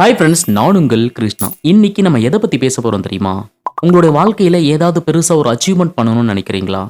Hi friends நான் உங்கள் கிருஷ்ணா. இன்னைக்கு நம்ம எதை பத்தி பேச போறோம் தெரியுமா? உங்களுடைய வாழ்க்கையில ஏதாவது பெருசா ஒரு அச்சீவ்மெண்ட் பண்ணணும்னு நினைக்கிறீங்களா?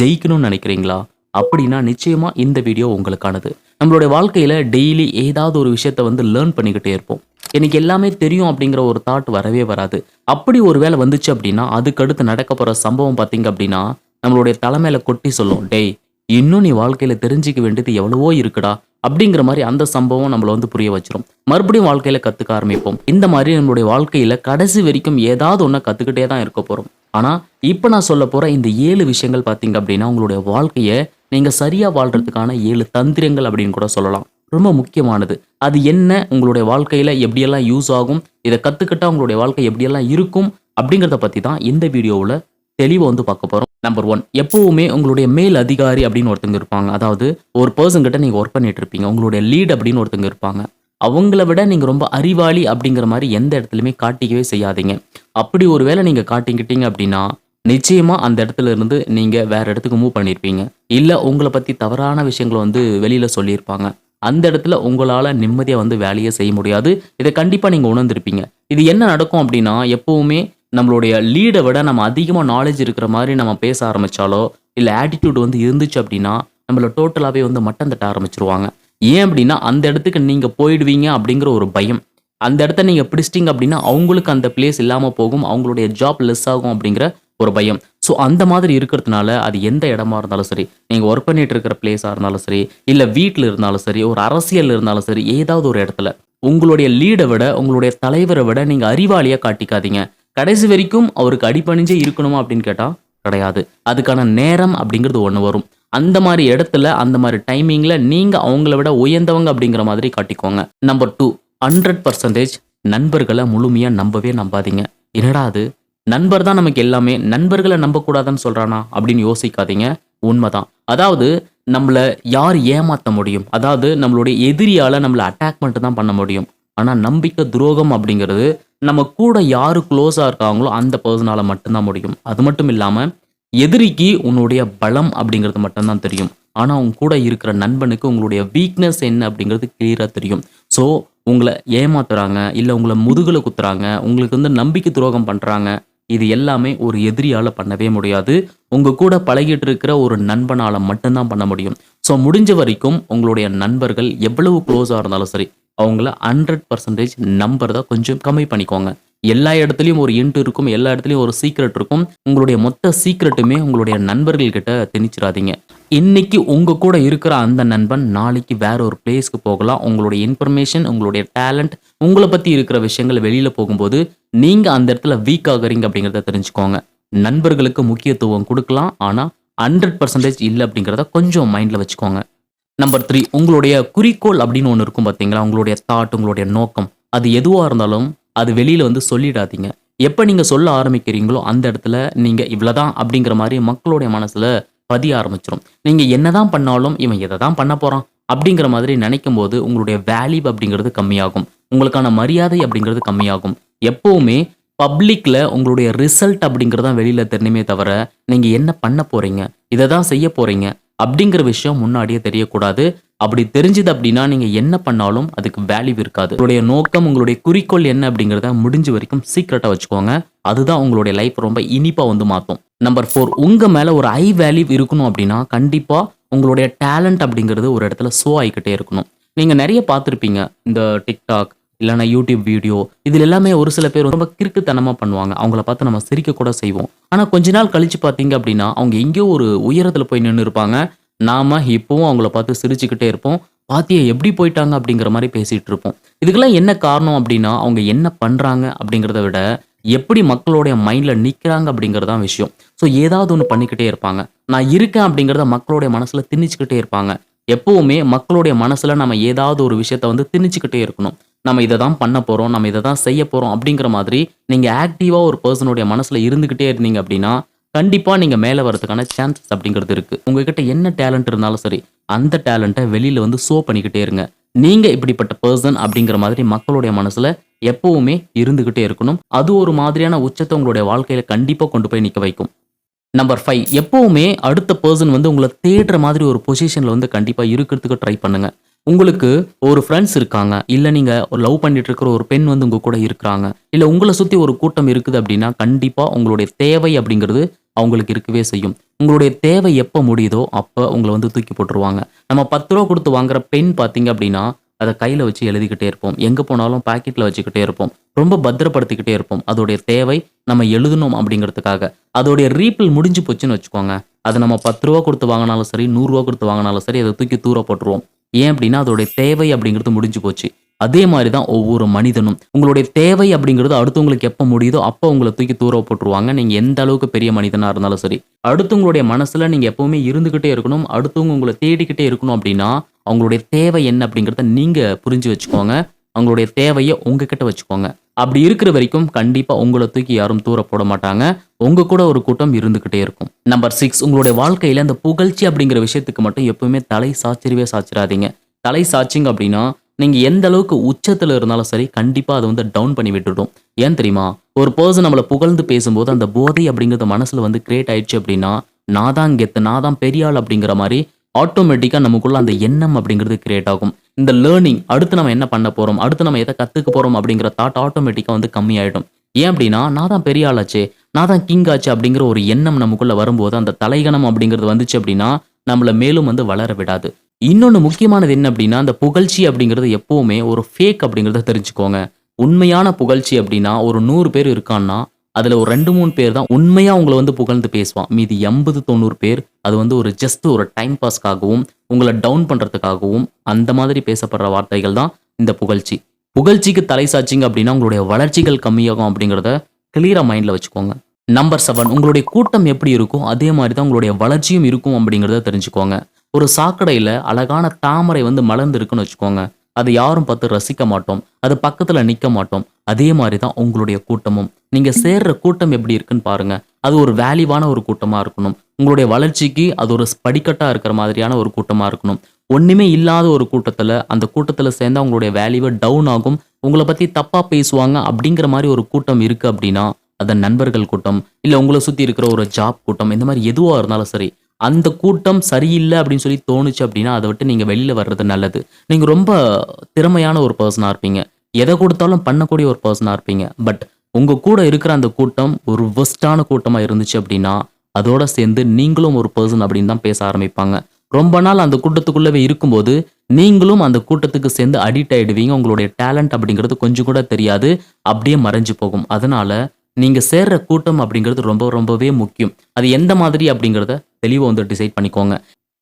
ஜெயிக்கணும்னு நினைக்கிறீங்களா? அப்படின்னா நிச்சயமா இந்த வீடியோ உங்களுக்கானது. நம்மளுடைய வாழ்க்கையில டெய்லி ஏதாவது ஒரு விஷயத்த வந்து லேர்ன் பண்ணிக்கிட்டே இருப்போம். எனக்கு எல்லாமே தெரியும் அப்படிங்கிற ஒரு தாட் வரவே வராது. அப்படி ஒரு வேலை வந்துச்சு அப்படின்னா அதுக்கடுத்து நடக்க போகிற சம்பவம் பார்த்தீங்க அப்படின்னா நம்மளுடைய தலைமையில கொட்டி சொல்லும் டேய் இன்னும் நீ வாழ்க்கையில தெரிஞ்சுக்க வேண்டியது எவ்வளவோ இருக்குடா. அப்படிங்கிற மாதிரி அந்த சம்பவம் நம்மளை வந்து புரிய வச்சிடும் மறுபடியும் வாழ்க்கையில கத்துக்க ஆரம்பிப்போம். இந்த மாதிரி நம்மளுடைய வாழ்க்கையில கடைசி வரைக்கும் ஏதாவது ஒன்றை கத்துக்கிட்டே தான் இருக்க போறோம். ஆனா இப்ப நான் சொல்ல போற இந்த ஏழு விஷயங்கள் பாத்தீங்க அப்படின்னா உங்களுடைய வாழ்க்கையை நீங்க சரியா வாழ்றதுக்கான ஏழு தந்திரங்கள் அப்படின்னு கூட சொல்லலாம். ரொம்ப முக்கியமானது. அது என்ன உங்களுடைய வாழ்க்கையில எப்படியெல்லாம் யூஸ் ஆகும் இதை கத்துக்கிட்டா உங்களுடைய வாழ்க்கை எப்படியெல்லாம் இருக்கும் அப்படிங்கிறத பத்தி தான் இந்த வீடியோவில் தெளிவாக வந்து பார்க்க போறோம். நம்பர் ஒன் எப்பவுமே உங்களுடைய மேல் அதிகாரி அப்படின்னு ஒருத்தங்க இருப்பாங்க. அதாவது ஒரு பர்சன் கிட்ட நீங்கள் ஒர்க் பண்ணிட்டு இருப்பீங்க. உங்களுடைய லீட் அப்படின்னு ஒருத்தங்க இருப்பாங்க. அவங்கள விட நீங்கள் ரொம்ப அறிவாளி அப்படிங்கிற மாதிரி எந்த இடத்துலையுமே காட்டிக்கவே செய்யாதீங்க. அப்படி ஒரு வேளை நீங்கள் காட்டிக்கிட்டீங்க அப்படின்னா நிச்சயமாக அந்த இடத்துல இருந்து நீங்கள் வேற இடத்துக்கு மூவ் பண்ணியிருப்பீங்க இல்லை உங்களை பற்றி தவறான விஷயங்களை வந்து வெளியில் சொல்லியிருப்பாங்க. அந்த இடத்துல உங்களால் நிம்மதியாக வந்து வேலையை செய்ய முடியாது. இதை கண்டிப்பாக நீங்கள் உணர்ந்திருப்பீங்க. இது என்ன நடக்கும் அப்படின்னா எப்பவுமே நம்மளுடைய லீடை விட நம்ம அதிகமாக நாலேஜ் இருக்கிற மாதிரி நம்ம பேச ஆரம்பிச்சாலோ இல்லை ஆட்டிடியூட் வந்து இருந்துச்சு அப்படின்னா நம்மளை டோட்டலாகவே வந்து மட்டம் தட்ட ஆரம்பிச்சிருவாங்க. ஏன் அப்படின்னா அந்த இடத்துக்கு நீங்கள் போயிடுவீங்க அப்படிங்கிற ஒரு பயம். அந்த இடத்த நீங்கள் பிடிச்சிட்டிங்க அப்படின்னா அவங்களுக்கு அந்த பிளேஸ் இல்லாமல் போகும் அவங்களுடைய ஜாப் லெஸ் ஆகும் அப்படிங்கிற ஒரு பயம். ஸோ அந்த மாதிரி இருக்கிறதுனால அது எந்த இடமா இருந்தாலும் சரி நீங்கள் ஒர்க் பண்ணிட்டு இருக்கிற பிளேஸாக இருந்தாலும் சரி இல்லை வீட்டில் இருந்தாலும் சரி ஒரு அரசியல் இருந்தாலும் சரி ஏதாவது ஒரு இடத்துல உங்களுடைய லீடை விட உங்களுடைய தலைவரை விட நீங்கள் அறிவாளியாக காட்டிக்காதீங்க. கடைசி வரைக்கும் அவருக்கு அடிப்பணிஞ்சே இருக்கணுமா அப்படின்னு கேட்டால் கிடையாது. அதுக்கான நேரம் அப்படிங்கிறது ஒன்று வரும். அந்த மாதிரி இடத்துல அந்த மாதிரி டைமிங்கில் நீங்கள் அவங்கள விட உயர்ந்தவங்க அப்படிங்கிற மாதிரி காட்டிக்கோங்க. நம்பர் டூ ஹண்ட்ரட் பர்சன்டேஜ் நண்பர்களை முழுமையாக நம்பவே நம்பாதீங்க. என்னடா அது? நண்பர் தான் நமக்கு எல்லாமே. நண்பர்களை நம்பக்கூடாதுன்னு சொல்கிறானா அப்படின்னு யோசிக்காதீங்க. உண்மைதான். அதாவது நம்மளை யார் ஏமாற்ற முடியும்? அதாவது நம்மளுடைய எதிரியால் நம்மளை அட்டாக் மட்டும் தான் பண்ண முடியும். ஆனால் நம்பிக்கை துரோகம் அப்படிங்கிறது நம்ம கூட யார் க்ளோஸாக இருக்காங்களோ அந்த பர்சனால மட்டும்தான் முடியும். அது மட்டும் இல்லாமல் எதிரிக்கு உன்னுடைய பலம் அப்படிங்கிறது மட்டும்தான் தெரியும். ஆனால் உங்க கூட இருக்கிற நண்பனுக்கு உங்களுடைய வீக்னஸ் என்ன அப்படிங்கிறது கிளியராக தெரியும். ஸோ உங்களை ஏமாத்துறாங்க இல்லை உங்களை முதுகில் குத்துறாங்க உங்களுக்கு வந்து நம்பிக்கை துரோகம் பண்ணுறாங்க இது எல்லாமே ஒரு எதிரியால் பண்ணவே முடியாது. உங்கள் கூட பழகிட்டு இருக்கிற ஒரு நண்பனால் மட்டும்தான் பண்ண முடியும். ஸோ முடிஞ்ச வரைக்கும் உங்களுடைய நண்பர்கள் எவ்வளவு க்ளோஸாக இருந்தாலும் சரி அவங்கள ஹண்ட்ரட் பர்சன்டேஜ் நம்பர் தான் கொஞ்சம் கம்மி பண்ணிக்கோங்க. எல்லா இடத்துலையும் ஒரு இன்ட் இருக்கும் எல்லா இடத்துலையும் ஒரு சீக்ரெட் இருக்கும். உங்களுடைய மொத்த சீக்ரெட்டுமே உங்களுடைய நண்பர்கள் கிட்ட திணிச்சிடாதீங்க இன்னைக்கு உங்க கூட இருக்கிற அந்த நண்பன் நாளைக்கு வேற ஒரு பிளேஸ்க்கு போகலாம். உங்களுடைய இன்ஃபர்மேஷன் உங்களுடைய டேலண்ட் உங்களை பத்தி இருக்கிற விஷயங்கள் வெளியில போகும்போது நீங்க அந்த இடத்துல வீக் ஆகுறீங்க அப்படிங்கிறத தெரிஞ்சுக்கோங்க. நண்பர்களுக்கு முக்கியத்துவம் கொடுக்கலாம். ஆனா ஹண்ட்ரட் பர்சன்டேஜ் இல்லை அப்படிங்கிறத கொஞ்சம் மைண்டில் வச்சுக்கோங்க. நம்பர் த்ரீ உங்களுடைய குறிக்கோள் அப்படின்னு ஒன்று இருக்கும் பார்த்தீங்களா உங்களுடைய தாட் உங்களுடைய நோக்கம். அது எதுவாக இருந்தாலும் அது வெளியில் வந்து சொல்லிடாதீங்க. எப்போ நீங்கள் சொல்ல ஆரம்பிக்கிறீங்களோ அந்த இடத்துல நீங்கள் இவ்வளோதான் அப்படிங்கிற மாதிரி மக்களுடைய மனசில் பதிய ஆரம்பிச்சிடும் நீங்கள் என்ன தான் பண்ணாலும் இவன் எதை தான் பண்ண போகிறான் அப்படிங்கிற மாதிரி நினைக்கும் போது உங்களுடைய வேல்யூ அப்படிங்கிறது கம்மியாகும். உங்களுக்கான மரியாதை அப்படிங்கிறது கம்மியாகும். எப்போவுமே பப்ளிக்கில் உங்களுடைய ரிசல்ட் அப்படிங்கிறதான் வெளியில் வெளியில தெரியணுமே தவிர நீங்கள் என்ன பண்ண போகிறீங்க இதை தான் செய்ய போகிறீங்க அப்படிங்கிற விஷயம் முன்னாடியே தெரியக்கூடாது. அப்படி தெரிஞ்சது அப்படின்னா நீங்க என்ன பண்ணாலும் அதுக்கு வேல்யூ இருக்காது. உங்களுடைய நோக்கம் உங்களுடைய குறிக்கோள் என்ன அப்படிங்கிறத முடிஞ்ச வரைக்கும் சீக்கிரட்டா வச்சுக்கோங்க. அதுதான் உங்களுடைய லைஃப் ரொம்ப இனிப்பா வந்து மாற்றும் நம்பர் ஃபோர் உங்க மேல ஒரு ஐ வேல்யூ இருக்கணும் அப்படின்னா கண்டிப்பா உங்களுடைய டேலண்ட் அப்படிங்கிறது ஒரு இடத்துல ஷோ ஆகிக்கிட்டே இருக்கணும். நீங்க நிறைய பார்த்துருப்பீங்க. இந்த டிக்டாக் இல்லைன்னா யூடியூப் வீடியோ இதில் எல்லாமே ஒரு சில பேர் ரொம்ப கிறுக்குத்தனமாக பண்ணுவாங்க. அவங்கள பார்த்து நம்ம சிரிக்க கூட செய்வோம். ஆனால் கொஞ்ச நாள் கழிச்சு பார்த்தீங்க அப்படின்னா அவங்க எங்கேயோ ஒரு உயரத்தில் போய் நின்று இருப்பாங்க. நாம இப்போவும் அவங்கள பார்த்து சிரிச்சுக்கிட்டே இருப்போம். பாத்தியா எப்படி போயிட்டாங்க அப்படிங்கிற மாதிரி பேசிட்டு இருப்போம். இதுக்கெல்லாம் என்ன காரணம் அப்படின்னா அவங்க என்ன பண்றாங்க அப்படிங்கிறத விட எப்படி மக்களுடைய மைண்ட்ல நிற்கிறாங்க அப்படிங்கறதான் விஷயம். ஸோ ஏதாவது ஒன்று பண்ணிக்கிட்டே இருப்பாங்க. நான் இருக்கேன் அப்படிங்கிறத மக்களுடைய மனசுல திணிச்சுக்கிட்டே இருப்பாங்க. எப்பவுமே மக்களுடைய மனசுல நம்ம ஏதாவது ஒரு விஷயத்த வந்து திணிச்சுக்கிட்டே இருக்கணும். நம்ம இதை தான் பண்ண போகிறோம் நம்ம இதை தான் செய்ய போகிறோம் அப்படிங்கிற மாதிரி நீங்கள் ஆக்டிவாக ஒரு பர்சனுடைய மனசில் இருந்துக்கிட்டே இருந்தீங்க அப்படின்னா கண்டிப்பாக நீங்கள் மேலே வரதுக்கான சான்சஸ் அப்படிங்கிறது இருக்குது உங்ககிட்ட என்ன டேலண்ட் இருந்தாலும் சரி அந்த டேலண்ட்டை வெளியில் வந்து ஷோ பண்ணிக்கிட்டே இருங்க. நீங்கள் இப்படிப்பட்ட பர்சன் அப்படிங்கிற மாதிரி மக்களுடைய மனசில் எப்பவுமே இருந்துக்கிட்டே இருக்கணும். அது ஒரு மாதிரியான உச்சத்தை உங்களுடைய வாழ்க்கையில் கண்டிப்பாக கொண்டு போய் நிற்க வைக்கும். நம்பர் ஃபைவ் எப்பவுமே அடுத்த பர்சன் வந்து உங்களை தேடுற மாதிரி ஒரு பொசிஷனில் வந்து கண்டிப்பாக இருக்கிறதுக்கு ட்ரை பண்ணுங்கள் உங்களுக்கு ஒரு ஃப்ரெண்ட்ஸ் இருக்காங்க இல்லை நீங்கள் ஒரு லவ் பண்ணிட்டு இருக்கிற ஒரு பெண் வந்து உங்கள் கூட இருக்கிறாங்க இல்லை உங்களை சுற்றி ஒரு கூட்டம் இருக்குது அப்படின்னா கண்டிப்பாக உங்களுடைய தேவை அப்படிங்கிறது அவங்களுக்கு இருக்கவே செய்யும். உங்களுடைய தேவை எப்போ முடியுதோ அப்போ உங்களை வந்து தூக்கி போட்டுருவாங்க. நம்ம பத்து ரூபா கொடுத்து வாங்குற பெண் பார்த்தீங்க அப்படின்னா அதை கையில் வச்சு எழுதிக்கிட்டே இருப்போம். எங்கே போனாலும் பாக்கெட்டில் வச்சுக்கிட்டே இருப்போம். ரொம்ப பத்திரப்படுத்திக்கிட்டே இருப்போம். அதோடைய தேவை நம்ம எழுதணும் அப்படிங்கிறதுக்காக. அதோடைய ரீப்பில் முடிஞ்சு போச்சுன்னு வச்சுக்கோங்க. அதை நம்ம பத்து ரூபா கொடுத்து வாங்கினாலும் சரி நூறுரூவா கொடுத்து வாங்கினாலும் சரி அதை தூக்கி தூர போட்டுருவோம். ஏன் அப்படின்னா அதோடைய தேவை அப்படிங்கிறது முடிஞ்சு போச்சு. அதே மாதிரி தான் ஒவ்வொரு மனிதனும். உங்களுடைய தேவை அப்படிங்கிறது அடுத்தவங்களுக்கு எப்போ முடியுதோ அப்போ உங்களை தூக்கி தூர போட்டுருவாங்க. நீங்கள் எந்த அளவுக்கு பெரிய மனிதனாக இருந்தாலும் சரி. அடுத்தவங்களுடைய மனசில் நீங்கள் எப்போவுமே இருந்துக்கிட்டே இருக்கணும். அடுத்தவங்க உங்களை தேடிக்கிட்டே இருக்கணும் அப்படின்னா அவங்களுடைய தேவை என்ன அப்படிங்கிறத நீங்கள் புரிஞ்சு வச்சுக்கோங்க. அவங்களுடைய தேவையை உங்ககிட்ட வச்சுக்கோங்க. அப்படி இருக்கிற வரைக்கும் கண்டிப்பாக உங்களை தூக்கி யாரும் தூர போட மாட்டாங்க. உங்கள் கூட ஒரு கூட்டம் இருந்துக்கிட்டே இருக்கும். நம்பர் சிக்ஸ் உங்களுடைய வாழ்க்கையில் அந்த புகழ்ச்சி அப்படிங்கிற விஷயத்துக்கு மட்டும் எப்பவுமே தலை சாச்சிரவே சாச்சிராதீங்க தலை சாச்சிங்க அப்படின்னா நீங்கள் எந்த அளவுக்கு உச்சத்தில் இருந்தாலும் சரி கண்டிப்பாக அதை வந்து டவுன் பண்ணி விட்டுடும் ஏன் தெரியுமா? ஒரு பர்சன் நம்மளை புகழ்ந்து பேசும்போது அந்த போதை அப்படிங்கிறது மனசில் வந்து கிரியேட் ஆயிடுச்சு அப்படின்னா நான் தான் கெத்து நான் தான் பெரிய ஆள் அப்படிங்கிற மாதிரி ஆட்டோமேட்டிக்காக நமக்குள்ள அந்த எண்ணம் அப்படிங்கிறது கிரியேட் ஆகும். இந்த லேர்னிங் அடுத்து நம்ம என்ன பண்ண போகிறோம் அடுத்து நம்ம எதை கற்றுக்க போகிறோம் அப்படிங்கிற தாட் ஆட்டோமேட்டிக்காக வந்து கம்மியாயிடும். ஏன் அப்படின்னா நான் தான் பெரிய ஆளாச்சே நான் தான் கிங் ஆச்சு அப்படிங்கிற ஒரு எண்ணம் நமக்குள்ள வரும்போது அந்த தலைகணம் அப்படிங்கிறது வந்துச்சு அப்படின்னா நம்மளை மேலும் வந்து வளர விடாது. இன்னொன்று முக்கியமானது என்ன அப்படின்னா அந்த புகழ்ச்சி அப்படிங்கிறது எப்போவுமே ஒரு ஃபேக் அப்படிங்கிறத தெரிஞ்சுக்கோங்க. உண்மையான புகழ்ச்சி அப்படின்னா ஒரு நூறு பேர் இருக்கான்னா அதில் ஒரு ரெண்டு மூணு பேர் தான் உண்மையாக உங்களை வந்து புகழ்ந்து பேசுவான். மீதி எண்பது தொண்ணூறு பேர் அது வந்து ஒரு ஜஸ்ட் ஒரு டைம் பாஸ்க்காகவும் உங்களை டவுன் பண்ணுறதுக்காகவும் அந்த மாதிரி பேசப்படுற வார்த்தைகள் தான் இந்த புகழ்ச்சி. புகழ்ச்சிக்கு தலை சாச்சிங்க அப்படின்னா உங்களுடைய வளர்ச்சிகள் கம்மியாகும் அப்படிங்கிறத கிளியராக மைண்டில் வச்சுக்கோங்க. நம்பர் செவன் உங்களுடைய கூட்டம் எப்படி இருக்கும் அதே மாதிரி தான் உங்களுடைய வளர்ச்சியும் இருக்கும் அப்படிங்கிறத தெரிஞ்சுக்கோங்க. ஒரு சாக்கடையில் அழகான தாமரை வந்து மலர்ந்து இருக்குன்னு வச்சுக்கோங்க. அதை யாரும் பார்த்து ரசிக்க மாட்டோம். அது பக்கத்தில் நிற்க மாட்டோம். அதே மாதிரி தான் உங்களுடைய கூட்டமும். நீங்கள் சேர்ற கூட்டம் எப்படி இருக்குன்னு பாருங்க. அது ஒரு வேல்யூவான ஒரு கூட்டமாக இருக்கணும். உங்களுடைய வளர்ச்சிக்கு அது ஒரு படிக்கட்டாக இருக்கிற மாதிரியான ஒரு கூட்டமாக இருக்கணும். ஒன்றுமே இல்லாத ஒரு கூட்டத்தில் அந்த கூட்டத்தில் சேர்ந்தால் உங்களுடைய வேல்யூவை டவுன் ஆகும். உங்களை பற்றி தப்பாக பேசுவாங்க அப்படிங்கிற மாதிரி ஒரு கூட்டம் இருக்குது அப்படின்னா அதன் நண்பர்கள் கூட்டம் இல்லை உங்களை சுற்றி இருக்கிற ஒரு ஜாப் கூட்டம் இந்த மாதிரி எதுவாக இருந்தாலும் சரி அந்த கூட்டம் சரியில்லை அப்படின்னு சொல்லி தோணுச்சு அப்படின்னா அதை விட்டு நீங்கள் வெளியில் வர்றது நல்லது. நீங்கள் ரொம்ப திறமையான ஒரு பர்சனாக இருப்பீங்க. எதை கொடுத்தாலும் பண்ணக்கூடிய ஒரு பர்சனாக இருப்பீங்க. பட் உங்கள் கூட இருக்கிற அந்த கூட்டம் ஒரு வெஸ்டான கூட்டமாக இருந்துச்சு அப்படின்னா அதோட சேர்ந்து நீங்களும் ஒரு பர்சன் அப்படின்னு தான் பேச ஆரம்பிப்பாங்க. ரொம்ப நாள் அந்த கூட்டத்துக்குள்ளவே இருக்கும்போது நீங்களும் அந்த கூட்டத்துக்கு சேர்ந்து அடிக்ட் ஆகிடுவீங்க உங்களுடைய டேலண்ட் அப்படிங்கிறது கொஞ்சம் கூட தெரியாது. அப்படியே மறைஞ்சு போகும். அதனால நீங்கள் சேர்ற கூட்டம் அப்படிங்கிறது ரொம்ப ரொம்பவே முக்கியம். அது எந்த மாதிரி அப்படிங்கிறத தெளிவாக வந்து டிசைட் பண்ணிக்கோங்க.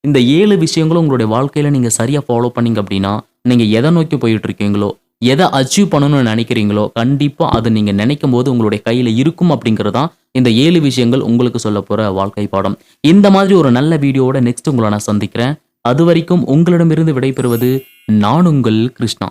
இந்த ஏழு விஷயங்களும் உங்களுடைய வாழ்க்கையில் நீங்கள் சரியாக ஃபாலோ பண்ணீங்க அப்படின்னா நீங்கள் எதை நோக்கி போயிட்டு இருக்கீங்களோ எதை அச்சீவ் பண்ணணும்னு நினைக்கிறீங்களோ கண்டிப்பாக அது நீங்கள் நினைக்கும் போது உங்களுடைய கையில் இருக்கும் அப்படிங்கிறது தான் இந்த ஏழு விஷயங்கள் உங்களுக்கு சொல்ல போகிற வாழ்க்கை பாடம். இந்த மாதிரி ஒரு நல்ல வீடியோவோட நெக்ஸ்ட் உங்களை நான் சந்திக்கிறேன். அது வரைக்கும் உங்களிடமிருந்து விடைபெறுவது நான் உங்கள் கிருஷ்ணா.